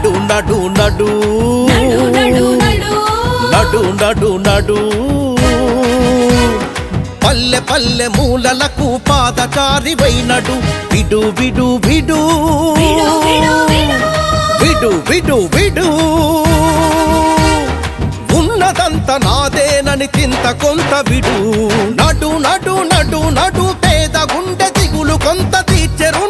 నడు నడు నడు. నడు నడు నడు. పల్లె పల్లె మూలలకు పాదచారి వైనడు. విడు విడు విడు. విడు విడు విడు. ఉన్నదంత నాదేనని తింత కొంత విడు. నడు నడు నడు నడు. పేద గుండె దిగులు కొంత తీర్చరు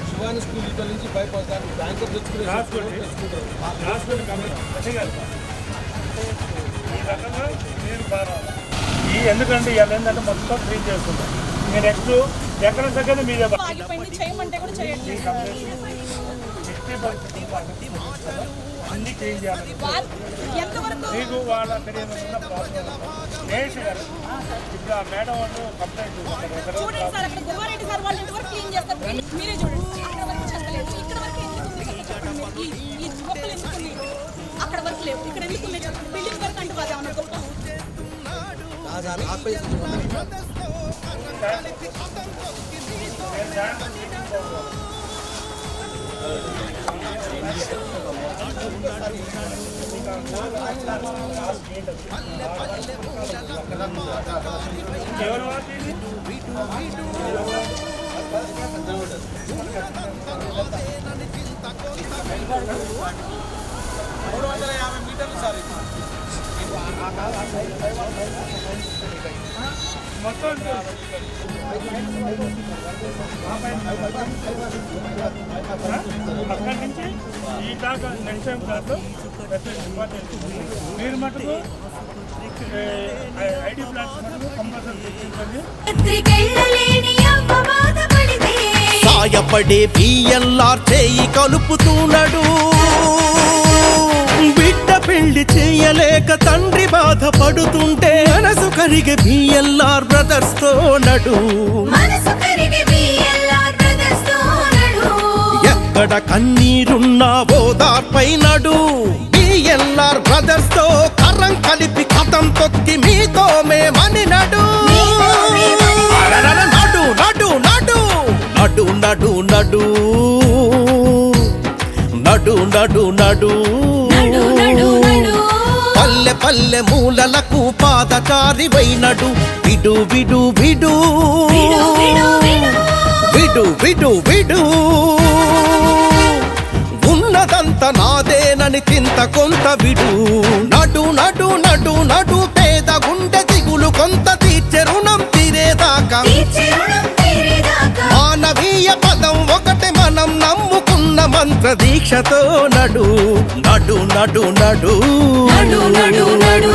భవానీ స్కూల్ ఇక్కడ నుంచి బైపాస్ దానికి తెచ్చుకునే ఎందుకంటే ఇవాళ మొత్తం ఫ్రీ చేస్తున్నాం నెక్స్ట్ ఎక్కడ తగ్గదు మీదే అన్ని క్లీన్ మీకు వాళ్ళ ఇప్పుడు ఆ మేడం వాళ్ళు కంప్లైంట్ చెప్పట్లేవు ఇక్కడ ఎందుకు లేదు బిల్డింగ్ వరకు అంటూ బాధ ఉన్నారు గొప్ప కేవలం అక్కడి నుంచి ఈ దాకా నిమిషం కాదు మీరు మటుకు ఐడి ప్లాట్స్ మటుకు కంపల్సరీ తెచ్చించండి సాయపడే పిఎల్ఆర్ చేయి కలుపుతున్నాడు బాధపడుతుంటే మనసు కరిగే బిఎల్ఆర్ బ్రదర్స్తో నడు. మనసు కరిగి బిఎల్ఆర్ బ్రదర్స్తో నడు. ఎక్కడ కన్నీరున్నా ఓదార్పై నడు. బిఎల్ఆర్ బ్రదర్స్తో కరం కలిపి కథం తొక్కి మీతో మేమని నడు. మీతో మేమని నడు. అరరర నడు నడు నడు నడు నడు నడు. నడు నడు నడు. నడు నడు నడు. పల్లె మూలలకు పాదచారి వైనడు. విడు విడు విడు. విడు విడు విడు. ఉన్నదంత నాదేనని చింత కొంత విడు. నమ్ముకున్న మంత్ర దీక్షతో నడు నడు నడు నడు. నడు నడు నడు.